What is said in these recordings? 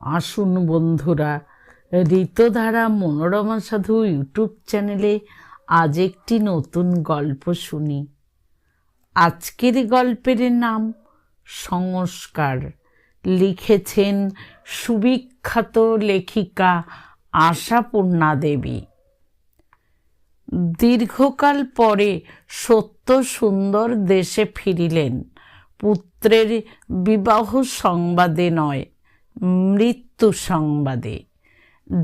আসুন বন্ধুরা, ঋতধারা মনোরমা সাধু ইউটিউব চ্যানেলে আজ একটি নতুন গল্প শুনি। আজকের গল্পের নাম সংস্কার। লিখেছেন সুবিখ্যাত লেখিকা আশাপূর্ণা দেবী। দীর্ঘকাল পরে সত্য সুন্দর দেশে ফিরিলেন। পুত্রের বিবাহ সংবাদে নয়, মৃত্যু সংবাদে।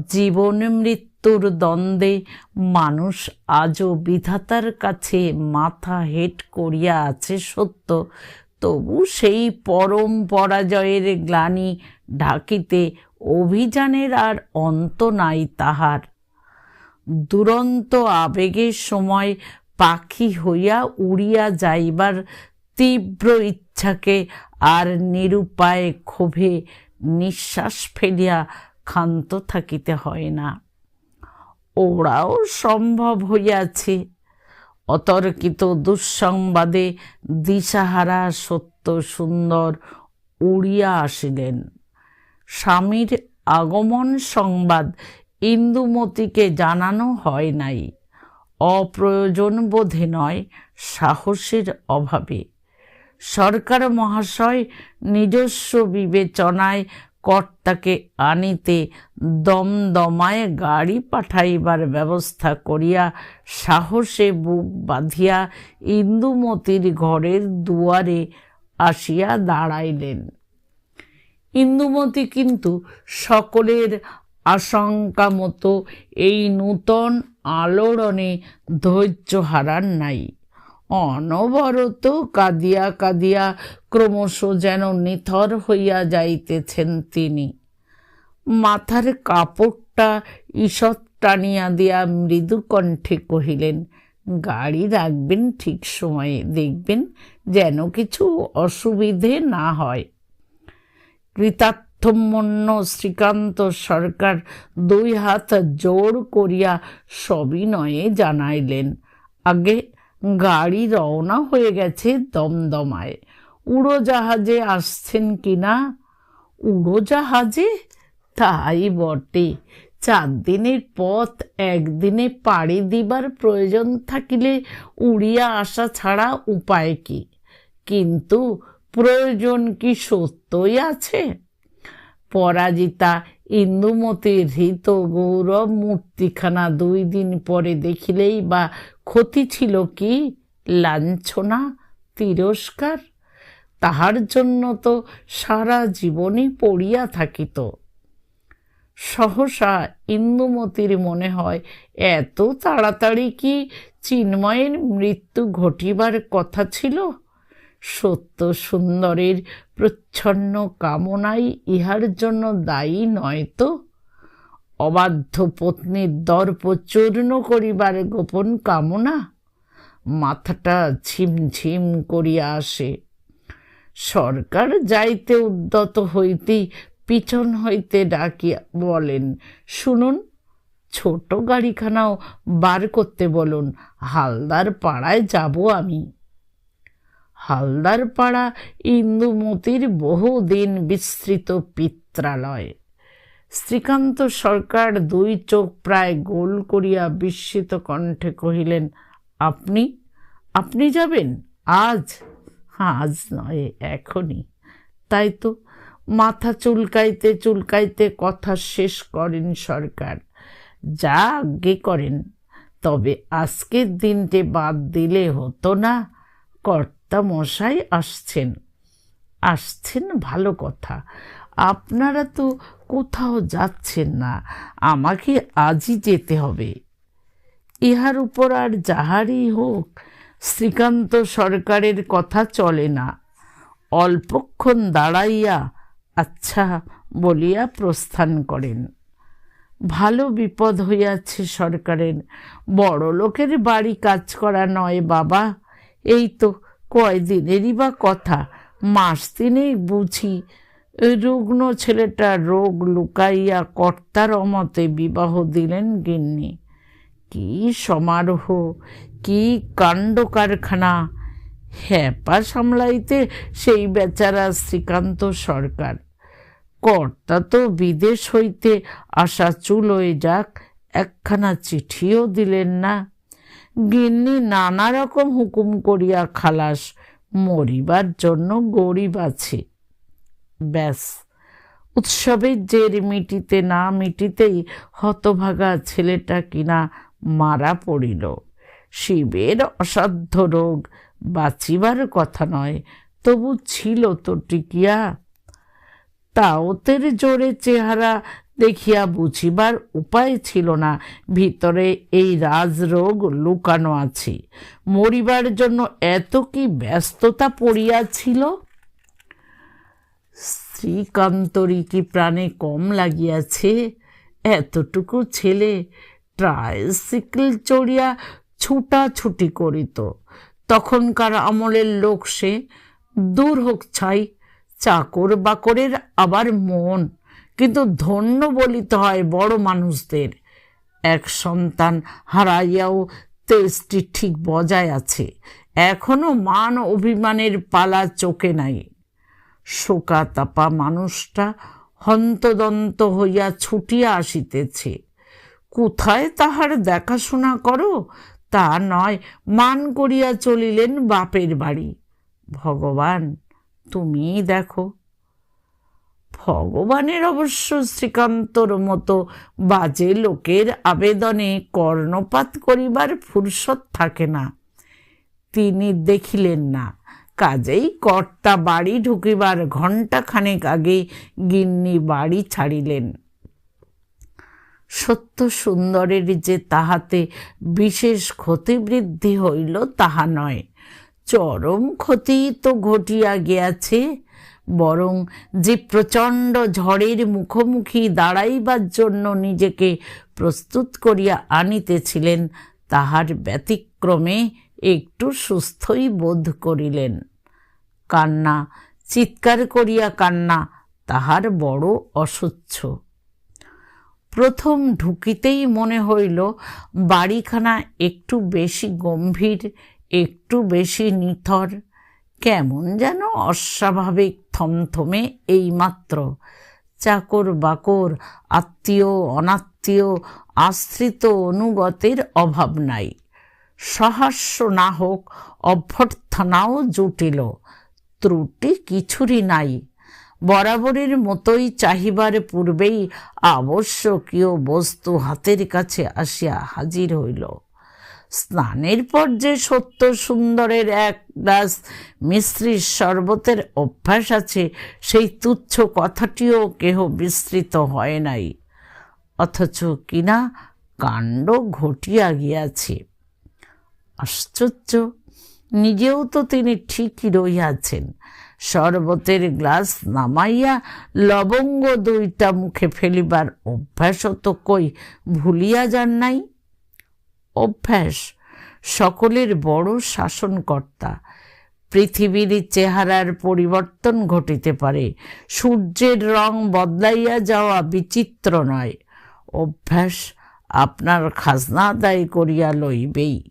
জীবন মৃত্যুর দ্বন্দ্বে মানুষ আজও বিধাতার কাছে মাথা হেট করিয়া আছে সত্য। তবু সেই পরম পরাজয়ের গ্লানি ঢাকিতে অভিযানের আর অন্ত নাই তাহার। দুরন্ত আবেগের সময় পাখি হইয়া উড়িয়া যাইবার তীব্র ইচ্ছাকে আর নিরুপায় ক্ষোভে নিঃশ্বাস ফেলিয়া ক্ষান্ত থাকিতে হয় না। ওরাও সম্ভব হইয়াছে। অতর্কিত দুঃসংবাদে দিশাহারা সত্য সুন্দর উড়িয়া আসিলেন। স্বামীর আগমন সংবাদ ইন্দুমতিকে জানানো হয় নাই। অপ্রয়োজন বোধে নয়, সাহসের অভাবে। সরকার মহাশয় নিজস্ব বিবেচনায় কর্তাকে আনিতে দমদমায় গাড়ি পাঠাইবার ব্যবস্থা করিয়া সাহসে বুক বাঁধিয়া ইন্দুমতির ঘরের দুয়ারে আসিয়া দাঁড়াইলেন। ইন্দুমতি কিন্তু সকলের আশঙ্কা মতো এই নূতন আলোড়নে ধৈর্য হারান নাই। অনবরত কাঁদিয়া কাঁদিয়া ক্রমশ যেন নিথর হইয়া যাইতেছেন তিনি। মাথার কাপড়টা ঈষৎ টানিয়া দিয়া মৃদু কণ্ঠে কহিলেন, গাড়ি রাখবেন ঠিক সময়ে, দেখবেন যেন কিছু অসুবিধে না হয়। কৃতার্থমন্য শ্রীকান্ত সরকার দুই হাত জোর করিয়া সবিনয়ে জানাইলেন, আগে গাড়ি রওনা হয়ে গেছে দমদমায়। উড়োজাহাজে আসছেন কিনা উড়োজাহাজে? তাই বটে। চার দিনের পথ, একদিনে পাড়ি দিবার প্রয়োজন থাকিলে উড়িয়া আসা ছাড়া উপায় কি? কিন্তু প্রয়োজন কি সত্যই আছে? পরাজিতা ইন্দুমতির হৃত গৌরব মূর্তিখানা দুই দিন পরে দেখিলেই বা ক্ষতি ছিল কি? লাঞ্ছনা, তিরস্কার? তাহার জন্য তো সারা জীবনই পড়িয়া থাকিত। সহসা ইন্দুমতির মনে হয়, এত তাড়াতাড়ি কি চিন্ময়ের মৃত্যু ঘটিবার কথা ছিল? সত্য সুন্দরের প্রচ্ছন্ন কামনাই ইহার জন্য দায়ী নয় তো? অবাধ্য পত্নীর দর্প চূর্ণ করিবার গোপন কামনা? মাথাটা ঝিমঝিম করিয়া আসে। সরকার যাইতে উদ্যত হইতেই পিছন হইতে ডাকিয়া বলেন, শুনুন, ছোট গাড়িখানাও বার করতে বলুন, হালদার পাড়ায় যাব আমি। হালদার পাড়া ইন্দুমতির বহুদিন বিস্তৃত পিত্রালয়। শ্রীকান্ত সরকার দুই চোখ প্রায় গোল করিয়া বিস্মিত কণ্ঠে কহিলেন, আপনি? আপনি যাবেন? আজ? আজ নয়, এখনই। তাই তো, মাথা চুলকাইতে চুলকাইতে কথা শেষ করেন সরকার। যা আজ্ঞে করেন, তবে আজকের দিনটে বাদ দিলে হতো না কর্তা মশাই আসছেন। আসছেন ভালো কথা। আপনারা তো কোথাও যাচ্ছেন না, আমাকে আজই যেতে হবে। ইহার উপর আর যাহারই হোক, শ্রীকান্ত সরকারের কথা চলে না। অল্পক্ষণ দাঁড়াইয়া আচ্ছা বলিয়া প্রস্থান করেন। ভালো বিপদ হইয়াছে সরকারের। বড় লোকের বাড়ি কাজ করা নয় বাবা, এই তো কয়দিনেরই বা কথা। মাস তিনেক বুঝি। রুগ্ন ছেলেটা রোগ লুকাইয়া কর্তার অমতে বিবাহ দিলেন গিন্নি। কি সমারোহ, কি কাণ্ড কারখানা। হ্যাপা সামলাইতে সেই বেচারা শ্রীকান্ত সরকার। কর্তা তো বিদেশ হইতে আসা চুলোয় যাক, একখানা চিঠিও দিলেন না। গিন্নি নানা রকম হুকুম করিয়া খালাস, মরিবার জন্য গরিব আছে। ব্যাস উৎসবের জের মিটিতে না মিটিতেই হতভাগা ছেলেটা কিনা মারা পড়িল। শিবের অসাধ্য রোগ, বাঁচিবার কথা নয়, তবু ছিল তো টিকিয়া। তাওতের জোরে চেহারা দেখিয়া বুঝিবার উপায় ছিল না। ভিতরে এই রাজরোগ লুকানো আছে। মরিবার জন্য এত কি ব্যস্ততা পড়িয়াছিল? শ্রীকান্তরী কি প্রাণে কম লাগিয়াছে? এতটুকু ছেলে ট্রাইসাইকেল চড়িয়া ছুটাছুটি করিত। তখনকার আমলের লোক সে দূর হোক ছাই চাকর বাকরের আবার মন কিন্তু ধন্য বলিতে হয় বড় মানুষদের। এক সন্তান হারাইয়াও তেজটি ঠিক বজায় আছে। এখনও মান অভিমানের পালা চোখে নাই। শোকা তাপা মানুষটা হন্তদন্ত হইয়া ছুটিয়া আসিতেছে। কোথায় তাহার দেখাশোনা করো? তা নয়, মান করিয়া চলিলেন বাপের বাড়ি। ভগবান তুমি দেখো। ভগবানের অবশ্য শ্রীকান্তর মতো বাজে লোকের আবেদনে কর্ণপাত করিবার ফুরসত থাকে না। তিনি দেখিলেন না। কাজেই কর্তা বাড়ি ঢুকিবার ঘণ্টা খানেক আগে গিন্নি বাড়ি ছাড়িলেন। সত্য সুন্দরের যে তাহাতে বিশেষ ক্ষতিবৃদ্ধি হইল, তাহা নয়। চরম ক্ষতি তো ঘটিয়া গিয়াছে। বরং যে প্রচণ্ড ঝড়ের মুখোমুখি দাঁড়াইবার জন্য নিজেকে প্রস্তুত করিয়া আনিতেছিলেন, তাহার ব্যতিক্রমে একটু সুস্থই বোধ করিলেন। কান্না, চিৎকার করিয়া কান্না তাহার বড় অসহ্য প্রথম ঢুকিতেই মনে হইল, বাড়িখানা একটু বেশি গম্ভীর, একটু বেশি নিথর, কেমন যেন অস্বাভাবিক থমথমে এইমাত্র। চাকর বাকর, আত্মীয়, অনাত্মীয়, আশ্রিত অনুগতের অভাব নাই। সহাস্য না হোক, অভ্যর্থনাও জুটিল। ত্রুটি কিছুরই নাই। বরাবরের মতোই চাহিবার পূর্বেই আবশ্যকীয় বস্তু হাতের কাছে আসিয়া হাজির হইল। স্নানের পর যে সত্য সুন্দরের এক গ্লাস মিশ্রির শরবতের অভ্যাস আছে, সেই তুচ্ছ কথাটিও কেহ বিস্তৃত হয় নাই। অথচ কিনা কাণ্ড ঘটিয়া গিয়াছে। আশ্চর্য, নিজেও তো তিনি ঠিকই রইয়াছেন শরবতের গ্লাস নামাইয়া লবঙ্গ দুইটা মুখে ফেলিবার অভ্যাসও তো কই, ভুলিয়া যান নাই? অভ্যাস সকলের বড় শাসনকর্তা। পৃথিবীর চেহারার পরিবর্তন ঘটিতে পারে। সূর্যের রং বদলাইয়া যাওয়া বিচিত্র নয়। অভ্যাস আপনার খাজনা আদায় করিয়া লইবেই।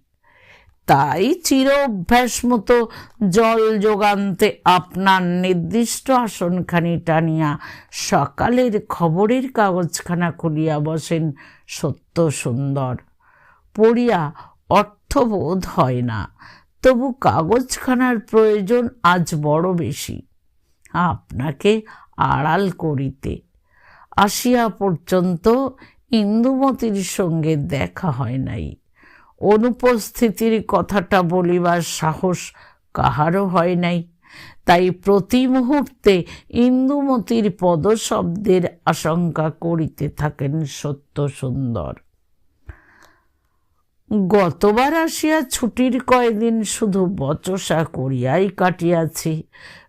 তাই চির অভ্যাস মতো জল যোগান্তে আপনার নির্দিষ্ট আসনখানি টানিয়া সকালের খবরের কাগজখানা খুলিয়া বসেন সত্য সুন্দর। পড়িয়া অর্থবোধ হয় না। তবু কাগজখানার প্রয়োজন আজ বড় বেশি। আপনাকে আড়াল করিতে আসিয়া পর্যন্ত ইন্দুমতির সঙ্গে দেখা হয় নাই। অনুপস্থিতির কথাটা বলিবার সাহস কাহারও হয় নাই। তাই প্রতি মুহূর্তে ইন্দুমতির পদশব্দের আশঙ্কা করিতে থাকেন সত্য সুন্দর গতবার আসিয়া ছুটির কয়দিন শুধু বচসা করিয়াই কাটিয়াছি।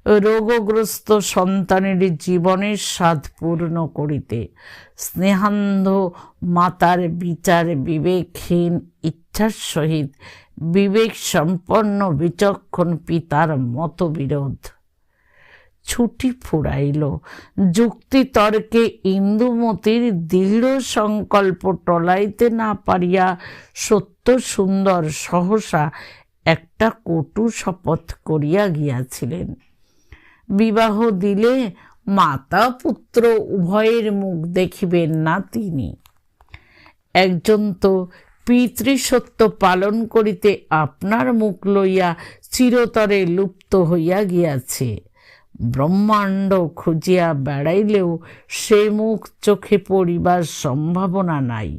রোগগ্রস্ত সন্তানের জীবনের স্বাদ পূর্ণ করিতে স্নেহান্ধ মাতার বিচার বিবেকহীন ইচ্ছার সহিত বিবেক সম্পন্ন বিচক্ষণ পিতার মতবিরোধ। ছুটি ফুরাইল। যুক্তিতর্কে ইন্দুমতির দৃঢ় সংকল্প টলাইতে না পারিয়া সত্য সুন্দর সহসা একটা কটু শপথ করিয়া গিয়াছিলেন। বিবাহ দিলে মাতা পুত্র উভয়ের মুখ দেখিবেন না তিনি। একজন তো পিতৃসত্য পালন করিতে আপনার মুখ লইয়া চিরতরে লুপ্ত হইয়া গিয়াছে। ব্রহ্মাণ্ড খুঁজিয়া বেড়াইলেও সে মুখ চোখে পড়িবার সম্ভাবনা নাই,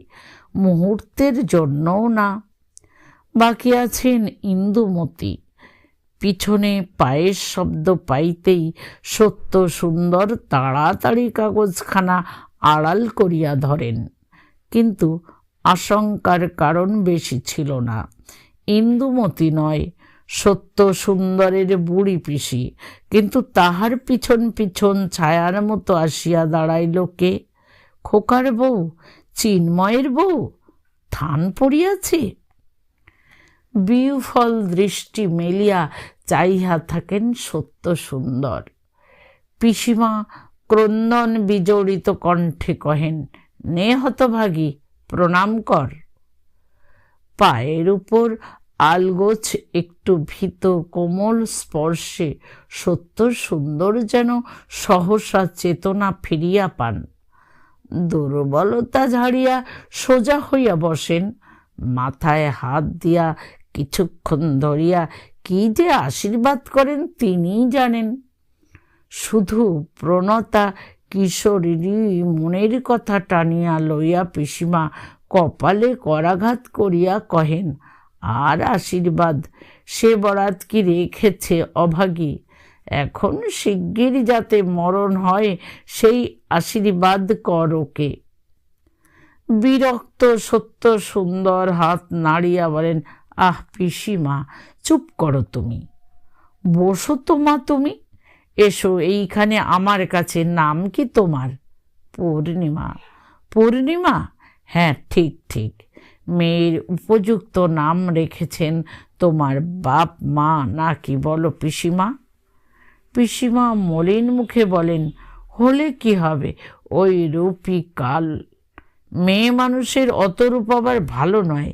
মুহূর্তের জন্যও না। বাকি আছেন ইন্দুমতি। পিছনে পায়ের শব্দ পাইতেই সত্য সুন্দর তাড়াতাড়ি কাগজখানা আড়াল করিয়া ধরেন। কিন্তু আশঙ্কার কারণ বেশি ছিল না। ইন্দুমতি নয় সত্য সুন্দরের বুড়ি পিসি। কিন্তু তাহার পিছন পিছন ছায়ার মতো আসিয়া দাঁড়াইল কে? খোকার বউ, চিন্ময়ের বউ, থান পড়িয়াছে? বিউফল দৃষ্টি মেলিয়া চাইহা থাকেন সত্য সুন্দর। পিসিমা ক্রন্দন বিজড়িত কণ্ঠে কহেন, নে হতভাগী, প্রণাম কর। পায়ের উপর আলগোছ একটু ভীত কোমল স্পর্শে সত্য সুন্দর যেন সহসা চেতনা ফিরিয়া পান। দুর্বলতা ঝাড়িয়া সোজা হইয়া বসেন। মাথায় হাত দিয়া কিছুক্ষণ ধরিয়া কি যে আশীর্বাদ করেন তিনিই জানেন। শুধু প্রণতা কিশোরীরই মনের কথা টানিয়া লইয়া পিসিমা কপালে করাঘাত করিয়া কহেন আর আশীর্বাদ। সে বরাত কি রেখেছে অভাগী? এখন শিগগির যাতে মরণ হয়, সেই আশীর্বাদ কর ওকে। বিরক্ত সত্য সুন্দর হাত নাড়িয়া বলেন, আহ, পিসিমা, চুপ করো তুমি। বসো তো মা তুমি। এসো, এইখানে আমার কাছে নাম কি তোমার? পূর্ণিমা। পূর্ণিমা? হ্যাঁ ঠিক ঠিক। মেয়ের উপযুক্ত নাম রেখেছেন তোমার বাপ মা, না কি বলো পিসিমা? পিসিমা মলিন মুখে বলেন, হলে কি হবে? ওই রূপী কাল। মেয়ে মানুষের অত রূপ আবার ভালো নয়।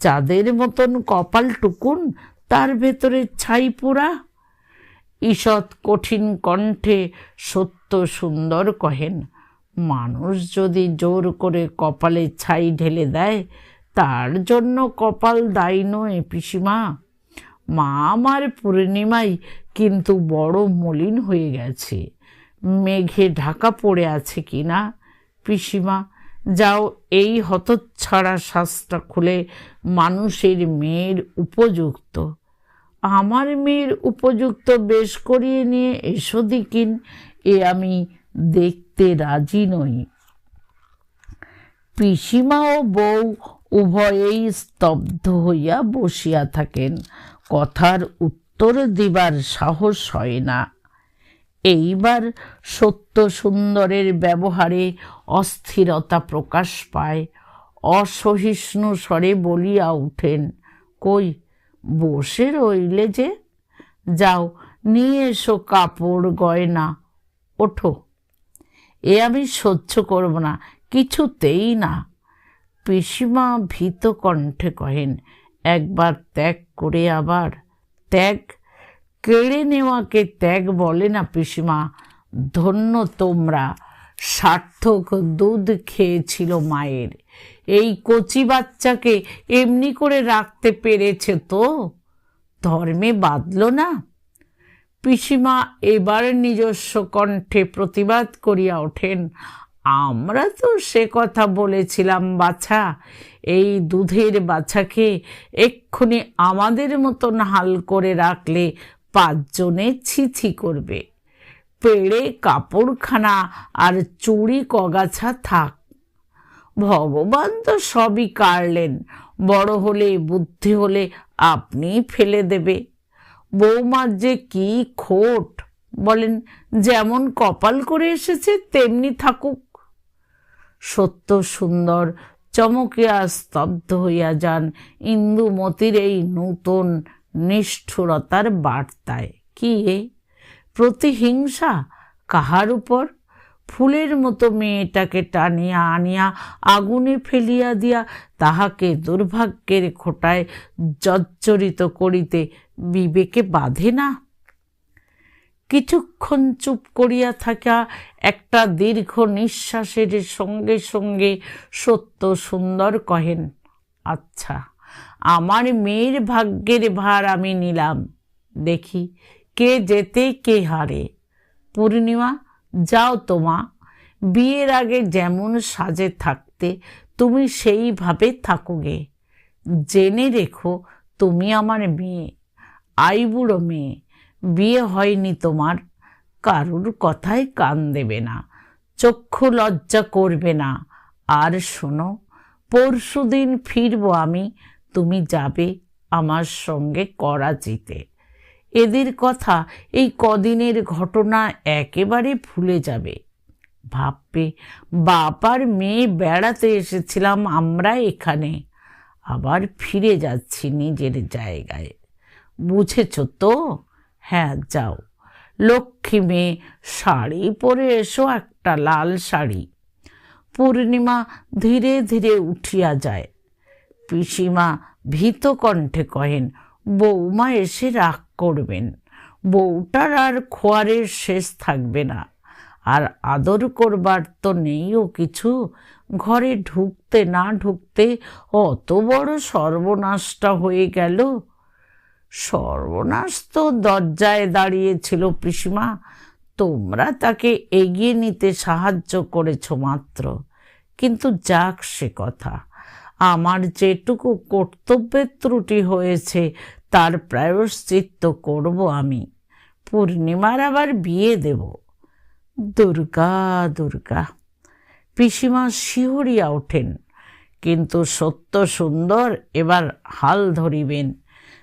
চাঁদের মতন কপাল টুকুন, তার ভেতরে ছাই পোড়া ঈষৎ কঠিন কণ্ঠে সত্য সুন্দর কহেন, মানুষ যদি জোর করে কপালে ছাই ঢেলে দেয় তার জন্য কপাল দায়ী নয়, পিসিমা। মা আমার পূর্ণিমাই কিন্তু বড় মলিন হয়ে গেছে। মেঘে ঢাকা পড়ে আছে কি না পিসিমা, যাও এই হতচ্ছাড়া শ্বাসটা খুলে মানুষের মেয়ের উপযুক্ত। আমার মেয়ের উপযুক্ত বেশ করিয়ে নিয়ে এসো দিকিন, এ আমি দেখতে রাজি নই। পিসিমা ও বউ উভয়েই স্তব্ধ হইয়া বসিয়া থাকেন। কথার উত্তর দিবার সাহস হয় না। এইবার সত্য সুন্দরের ব্যবহারে অস্থিরতা প্রকাশ পায়। অসহিষ্ণু স্বরে বলিয়া উঠেন, কই, বসে রইলে যে? যাও, নিয়ে এসো কাপড়, গয়না, ওঠো। এ আমি সহ্য করব না, কিছুতেই না। পিসিমা ভীত কণ্ঠে কহেন, একবার ত্যাগ করে আবার ত্যাগ? কেড়ে নেওয়াকে ত্যাগ বলে না পিসিমা ধন্য তোমরা, সার্থক দুধ খেয়েছিল মায়ের। এই কচি বাচ্চাকে এমনি করে রাখতে পেরেছে তো? ধর্মে বাঁধল না? পিসিমা এবার নিজস্ব কণ্ঠে প্রতিবাদ করিয়া ওঠেন আমরা তো সে কথা বলেছিলাম, বাছা। এই দুধের বাছাকে এক্ষুনি আমাদের মতন হাল করে রাখলে পাঁচজনে ছিছি করবে। পেড়ে কাপড়খানা আর চুড়ি কগাছা থাক। ভগবান তো সবই কাড়লেন, বড় হলে বুদ্ধি হলে আপনি ফেলে দেবে। বৌমার যে কি খোট, বলেন, যেমন কপাল করে এসেছে, তেমনি থাকুক। সত্য সুন্দর, চমকিয়া স্তব্ধ হইয়া যান ইন্দুমতির এই নূতন নিষ্ঠুরতার বার্তায়। কি এ? প্রতিহিংসা কাহার উপর? ফুলের মতো মেয়েটাকে টানিয়া আনিয়া আগুনে ফেলিয়া দিয়া তাহাকে দুর্ভাগ্যের খোটায় জর্জরিত করিতে বিবেকে বাঁধে না? কিছুক্ষণ চুপ করিয়া থাকা একটা দীর্ঘ নিঃশ্বাসের সঙ্গে সঙ্গে সত্য সুন্দর কহেন আচ্ছা আমার মেয়ের ভাগ্যের ভার আমি নিলাম। দেখি কে যেতে কে হারে। পূর্ণিমা, যাও তোমা বিয়ের আগে যেমন সাজে থাকতে, তুমি সেইভাবে থাকোগে। জেনে রেখো তুমি আমার মেয়ে, আইবুড়ো মেয়ে। বিয়ে হয়নি তোমার, কারুর কথায় কান দেবে না, চক্ষু লজ্জা করবে না। আর শোনো পরশু দিন ফিরবো আমি, তুমি যাবে আমার সঙ্গে করাচিতে। এদের কথা এই কদিনের ঘটনা একেবারে ভুলে যাবে। ভাববে বাপার মেয়ে বেড়াতে এসেছিলাম আমরা এখানে, আবার ফিরে যাচ্ছি নিজের জায়গায়। বুঝেছ তো? হ্যাঁ যাও। লক্ষ্মী মেয়ে, শাড়ি পরে এসো, একটা লাল শাড়ি। পূর্ণিমা ধীরে ধীরে উঠিয়া যায়। পিসিমা ভীত কণ্ঠে কহেন বৌমা এসে রাগ করবেন। বউটার আর খোয়ারের শেষ থাকবে না। আর আদর করবার তো নেইও কিছু। ঘরে ঢুকতে না ঢুকতে অত বড় সর্বনাশটা হয়ে গেল। সর্বনাশ তো দরজায় দাঁড়িয়েছিল পিসিমা। তোমরা তাকে এগিয়ে নিতে সাহায্য করেছ মাত্র। কিন্তু যাক সে কথা। আমার যেটুকু কর্তব্যের ত্রুটি হয়েছে, তার প্রায়শ্চিত্ত করব আমি। পূর্ণিমার আবার বিয়ে দেব। দুর্গা দুর্গা। পিসিমা শিহরিয়া ওঠেন, কিন্তু সত্য সুন্দর এবার হাল ধরিবেন।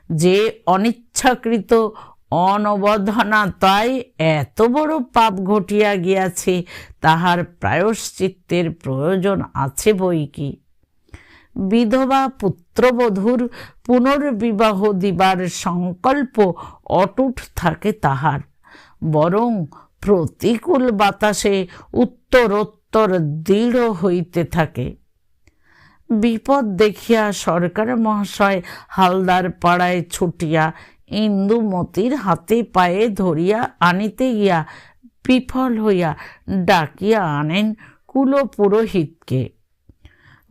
যে অনিচ্ছাকৃত অনবধানতায় এত বড় পাপ ঘটিয়া গিয়াছে, তাহার প্রায়শ্চিত্তের প্রয়োজন আছে বই কি? বিধবা পুত্রবধূর পুনর্বিবাহ দিবার সংকল্প অটুট থাকে তাহার। বরং প্রতিকূল বাতাসে উত্তরোত্তর দৃঢ় হইতে থাকে। বিপদ দেখিয়া সরকার মহাশয় হালদার পাড়ায় ছুটিয়া ইন্দুমতির হাতে পায়ে ধরিয়া আনিতে গিয়া বিফল হইয়া ডাকিয়া আনেন কুলপুরোহিতকে।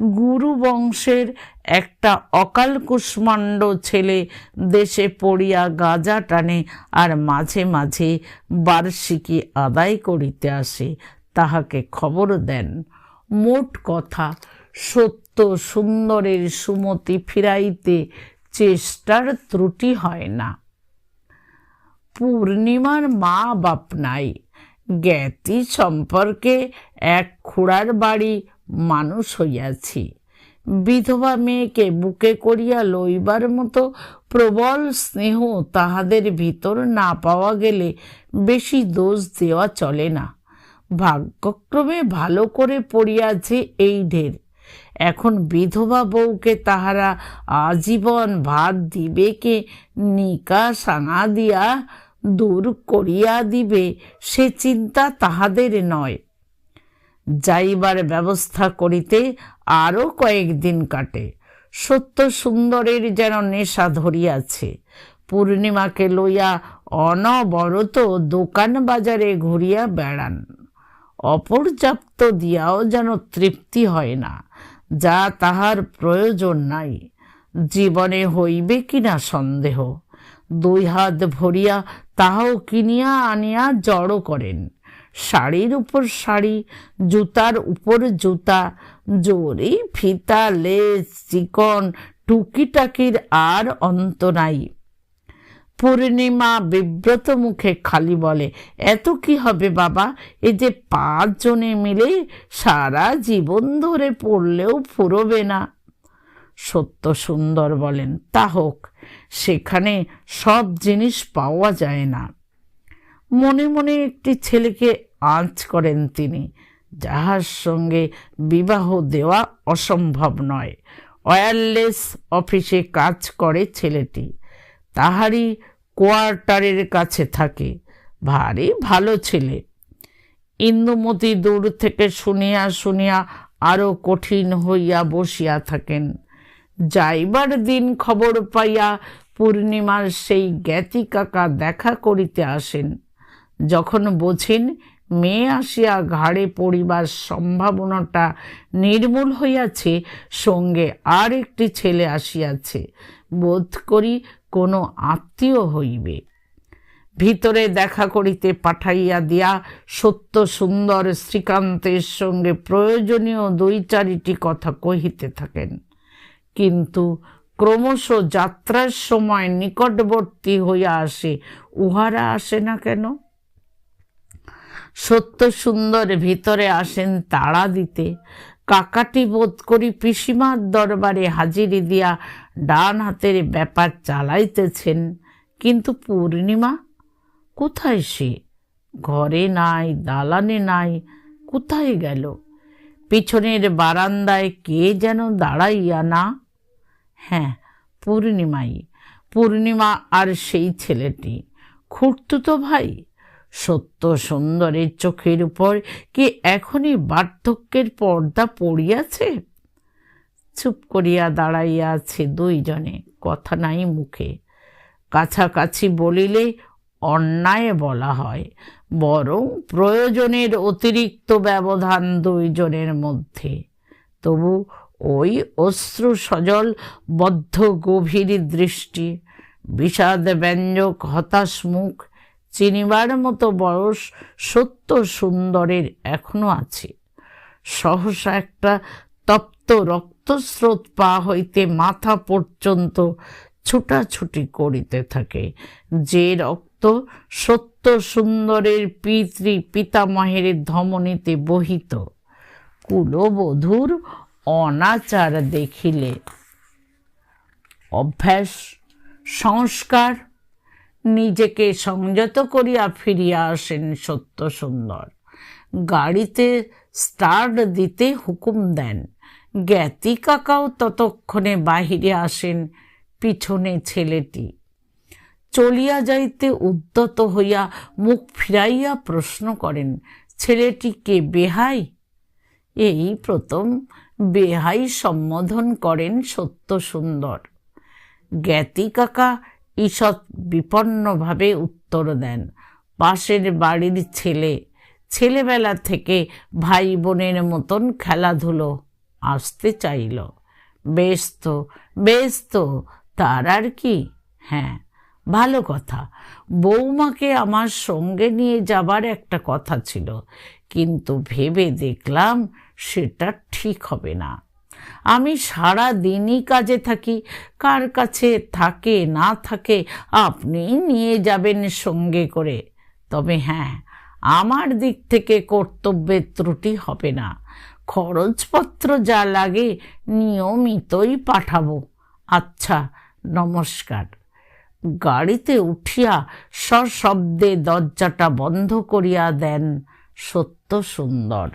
গুরু বংশের একটা অকাল কুষ্মাণ্ড ছেলে দেশে পড়িয়া গাজা টানে আর মাঝে মাঝে বার্ষিকী আদায় করিতে আসে, তাহাকে খবর দেন। মোট কথা সত্য সুন্দরের সুমতি ফিরাইতে চেষ্টার ত্রুটি হয় না। পূর্ণিমার মা বাপ নাই। জ্ঞাতি সম্পর্কে এক খুড়ার বাড়ি মানুষ হইয়াছি। বিধবা মেয়েকে বুকে করিয়া লইবার মতো প্রবল স্নেহ তাহাদের ভিতর না পাওয়া গেলে বেশি দোষ দেওয়া চলে না। ভাগ্যক্রমে ভালো করে পড়িয়াছে এই ঢের। এখন বিধবা বউকে তাহারা আজীবন ভাত দিবে কে নিকা সাঙা দিয়া দূর করিয়া দিবে, সে চিন্তা তাহাদের নয়। যাইবার ব্যবস্থা করিতে আরও কয়েকদিন কাটে। সত্য সুন্দরের যেন নেশা ধরিয়াছে। পূর্ণিমাকে লইয়া অনবরত দোকান বাজারে ঘুরিয়া বেড়ান। অপর্যাপ্ত দিয়াও যেন তৃপ্তি হয় না। যা তাহার প্রয়োজন নাই। জীবনে হইবে কিনা সন্দেহ? দুই হাত ভরিয়া তাহাও কিনিয়া আনিয়া জড়ো করেন। শাড়ির উপর শাড়ি, জুতার উপর জুতা জোরে ফিতা, লেজ, চিকন, টুকিটাকির আর অন্ত নাই। পূর্ণিমা বিব্রত মুখে খালি বলে, এত কি হবে বাবা? এ যে পাঁচজনে মিলে সারা জীবন ধরে পড়লেও ফুরবে না। সত্য সুন্দর বলেন, তা হোক, সেখানে সব জিনিস পাওয়া যায় না। মনে মনে একটি ছেলেকে আঁচ করেন তিনি, যাহার সঙ্গে বিবাহ দেওয়া অসম্ভব নয়। ওয়্যারলেস অফিসে কাজ করে ছেলেটি। তাহারই কোয়ার্টারের কাছে থাকে। ভারী ভালো ছেলে। ইন্দুমতি দূর থেকে শুনিয়া শুনিয়া আরও কঠিন হইয়া বসিয়া থাকেন। যাইবার দিন খবর পাইয়া পূর্ণিমার সেই জ্ঞাতি কাকা দেখা করিতে আসেন। যখন বোঝেন মেয়ে আসিয়া ঘাড়ে পড়িবার সম্ভাবনাটা নির্মূল হইয়াছে, সঙ্গে আর একটি ছেলে আসিয়াছে। বোধ করি কোনো আত্মীয় হইবে। ভিতরে দেখা করিতে পাঠাইয়া দিয়া সত্য সুন্দর শ্রীকান্তের সঙ্গে প্রয়োজনীয় দুই চারিটি কথা কহিতে থাকেন। কিন্তু ক্রমশ যাত্রার সময় নিকটবর্তী হইয়া আসে, উহারা আসে না কেন? সত্য সুন্দর ভিতরে আসেন তাড়া দিতে কাকাটি বোধ করি পিসিমার দরবারে হাজিরি দিয়া ডান হাতের ব্যাপার চালাইতেছেন। কিন্তু পূর্ণিমা, কোথায় সে? ঘরে নাই, দালানে নাই, কোথায় গেল? পিছনের বারান্দায় কে যেন দাঁড়াইয়া না? হ্যাঁ পূর্ণিমাই। পূর্ণিমা আর সেই ছেলেটি। খুঁড়তুতো ভাই? সত্য সুন্দরের চোখের উপর কি এখনই বার্ধক্যের পর্দা পড়িয়াছে? চুপ করিয়া দাঁড়াইয়া আছে দুইজনে, কথা নাই মুখে। কাছাকাছি বলিলে অন্যায় বলা হয়, বরং প্রয়োজনের অতিরিক্ত ব্যবধান দুইজনের মধ্যে। তবু ওই অশ্রু সজল বদ্ধ গভীর দৃষ্টি বিষাদ ব্যঞ্জক হতাশ মুখ চিনিবার মতো বয়স সত্য সুন্দরের এখনও আছে। সহসা একটা তপ্ত রক্তস্রোত পা হইতে মাথা পর্যন্ত ছুটাছুটি করিতে থাকে। যে রক্ত সত্য সুন্দরের পিতৃ পিতামহের ধমনীতে বহিত, কুলবধূর অনাচার দেখিলে অভ্যাস, সংস্কার নিজেকে সংযত করিয়া ফিরিয়া আসেন সত্য সুন্দর। গাড়িতে স্টার্ট দিতে হুকুম দেন। জ্ঞাতি কাকাও ততক্ষণে বাহিরে আসেন পিছনে ছেলেটি। চলিয়া যাইতে উদ্যত হইয়া মুখ ফিরাইয়া প্রশ্ন করেন, ছেলেটি কে, বেহাই? এই প্রথম বেহাই সম্বোধন করেন সত্য সুন্দর। জ্ঞাতি কাকা ঈষৎ বিপন্নভাবে উত্তর দেন। পাশের বাড়ির ছেলে, ছেলেবেলা থেকে ভাই বোনের মতন খেলাধুলো আসতে চাইল। বেশ তো বেশ তো, তার আর কি? হ্যাঁ ভালো কথা। বৌমাকে আমার সঙ্গে নিয়ে যাবার একটা কথা ছিল, কিন্তু ভেবে দেখলাম সেটা ঠিক হবে না। আমি সারা দিনই কাজে থাকি। কার কাছে থাকে, না থাকে, আপনি নিয়ে যাবেন সঙ্গে করে। তবে হ্যাঁ আমার দিক থেকে কর্তব্যের ত্রুটি হবে না। খরচপত্র যা লাগে নিয়মিতই পাঠাবো। আচ্ছা নমস্কার। গাড়িতে উঠিয়া সশব্দে দরজাটা বন্ধ করিয়া দেন সত্য সুন্দর।